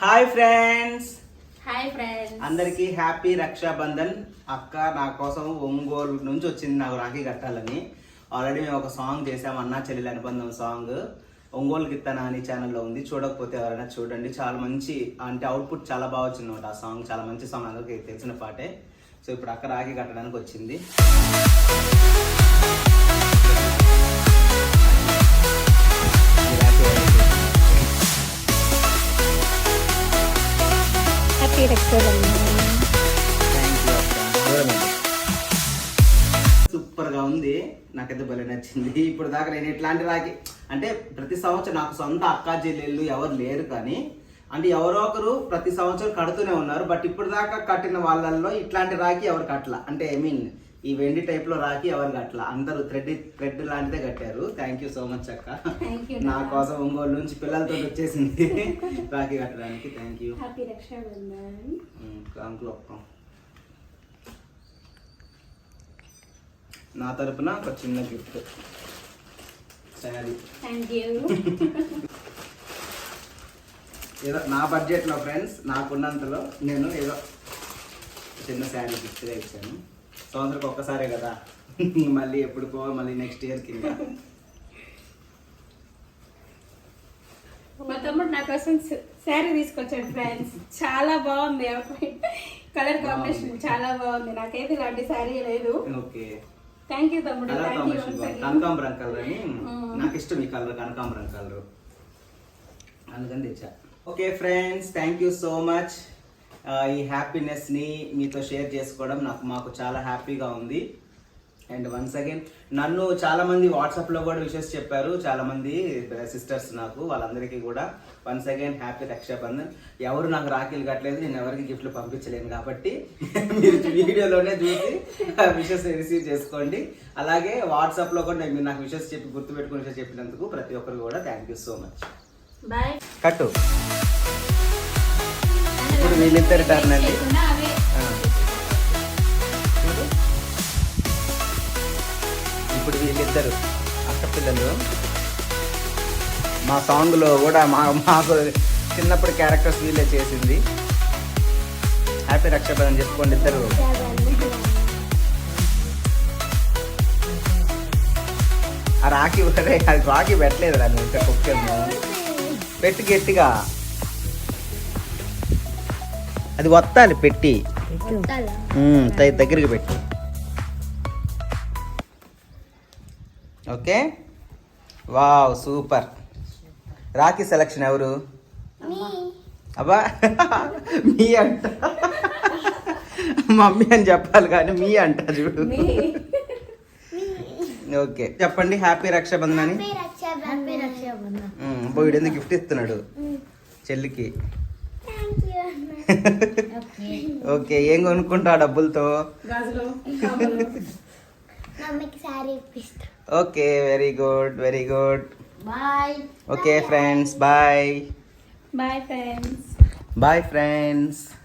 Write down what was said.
Hi friends hi friends అందరికీ happy Rakshabandhan. అక్క నా కోసం ఒంగోలు నుంచి వచ్చింది నాకు రాఖీ కట్టాలని. ఆల్రెడీ మేము ఒక సాంగ్ చేసాం అన్నా చెల్లెలి అనుబంధం సాంగ్ ఒంగోలు గిత్తన అని ఛానల్లో ఉంది. చూడకపోతే ఎవరైనా చూడండి. చాలా మంచి అంటే అవుట్పుట్ చాలా బాగా వచ్చింది అనమాట ఆ సాంగ్ చాలా మంచి సాంగ్ అందరికీ తెలిసిన పాటే. సో ఇప్పుడు అక్క రాఖీ కట్టడానికి వచ్చింది. సూపర్గా ఉంది. నాకైతే భలే నచ్చింది. ఇప్పుడు దాకా నేను ఇట్లాంటి రాగి అంటే ప్రతి సంవత్సరం నాకు సొంత అక్కా చెల్లెళ్ళు ఎవరు లేరు కానీ అంటే ఎవరో ఒకరు ప్రతి సంవత్సరం కడుతూనే ఉన్నారు. బట్ ఇప్పుడు దాకా కట్టిన వాళ్ళల్లో ఇట్లాంటి రాగి ఎవరు కట్టల. అంటే ఐ మీన్ ఈ వెండి టైప్లో రాకి ఎవరు కట్టల అందరూ థ్రెడ్ థ్రెడ్ లాంటిదే కట్టారు. థ్యాంక్ యూ సో మచ్ అక్క. నా కోసం ఒంగోలు నుంచి పిల్లలతో వచ్చేసింది. రాఖీ కట్టడానికి. థ్యాంక్ యూ అంకుల్ ఒక్క నా తరపున ఒక చిన్న గిఫ్ట్ శారీ ఏదో నా బడ్జెట్లో ఫ్రెండ్స్ నాకున్నంతలో నేను ఏదో చిన్న శారీ గిఫ్ట్గా ఇచ్చాను. సంవత్సరం ఒక్కసారే కదా. మళ్ళీ ఎప్పుడుకో మళ్ళీ నెక్స్ట్ ఇయర్ కింద. మా తమ్ముడు నా కోసం శారీ తీసుకొచ్చాడు ఫ్రెండ్స్ చాలా బాగుంది. కలర్ కాంబినేషన్ చాలా బాగుంది. నాకైతే ఇలాంటి శారీ లేదు. ఓకే. థ్యాంక్ యూ తమ్ముడు. కనకాంబరం కలర్ అని. Mm. నాకు ఇష్టం ఈ కలర్ కనకాంబరం కలర్ అందుకని తెచ్చా. Okay friends thank you so much ఈ హ్యాపీనెస్ని మీతో షేర్ చేసుకోవడం నాకు మాకు చాలా హ్యాపీగా ఉంది. అండ్ వన్స్ అగైన్ నన్ను చాలా మంది వాట్సాప్లో కూడా విషెస్ చెప్పారు. చాలా మంది సిస్టర్స్ నాకు వాళ్ళందరికీ కూడా. Once again happy Rakshabandhan. ఎవరు నాకు రాఖీలు కట్టలేదు నేను ఎవరికి గిఫ్ట్లు పంపించలేను కాబట్టి మీరు వీడియోలోనే చూసి విషెస్ రిసీవ్ చేసుకోండి. అలాగే వాట్సాప్లో కూడా మీరు నాకు విషెస్ చెప్పి గుర్తుపెట్టుకుని చెప్పినందుకు ప్రతి ఒక్కరు కూడా థ్యాంక్ యూ సో మచ్ బాయ్ కట్టు. వీళ్ళిద్దరి టర్న్ అండి. ఇప్పుడు వీళ్ళిద్దరు అక్కపిల్లలు మా సాంగ్లో కూడా మా మాకు చిన్నప్పుడు క్యారెక్టర్స్ వీళ్ళే చేసింది. హ్యాపీ రక్షాబంధన్ చెప్పుకోండి ఇద్దరు. ఆ రాఖీ ఒకటే అది రాఖీ పెట్టలేదు రా నువ్వు ఇంకా కుక్కేమో పెట్టి గట్టిగా. అది వత్తాలి పెట్టి. దగ్గరికి పెట్టి. Okay? Wow super. Rakhi selection ఎవరు? అబ్బా మీ అంట. మమ్మీ అని చెప్పాలి కానీ మీ అంట చూడు. ఓకే. చెప్పండి హ్యాపీ రక్షాబంధన్ అని. బోయిడు ఎందుకు గిఫ్ట్ ఇస్తున్నాడు? చెల్లికి. ఓకే ఏం కొనుక్కుంటా డబ్బులతో? Okay very good very good. Bye. Okay friends bye. Bye friends. Bye friends.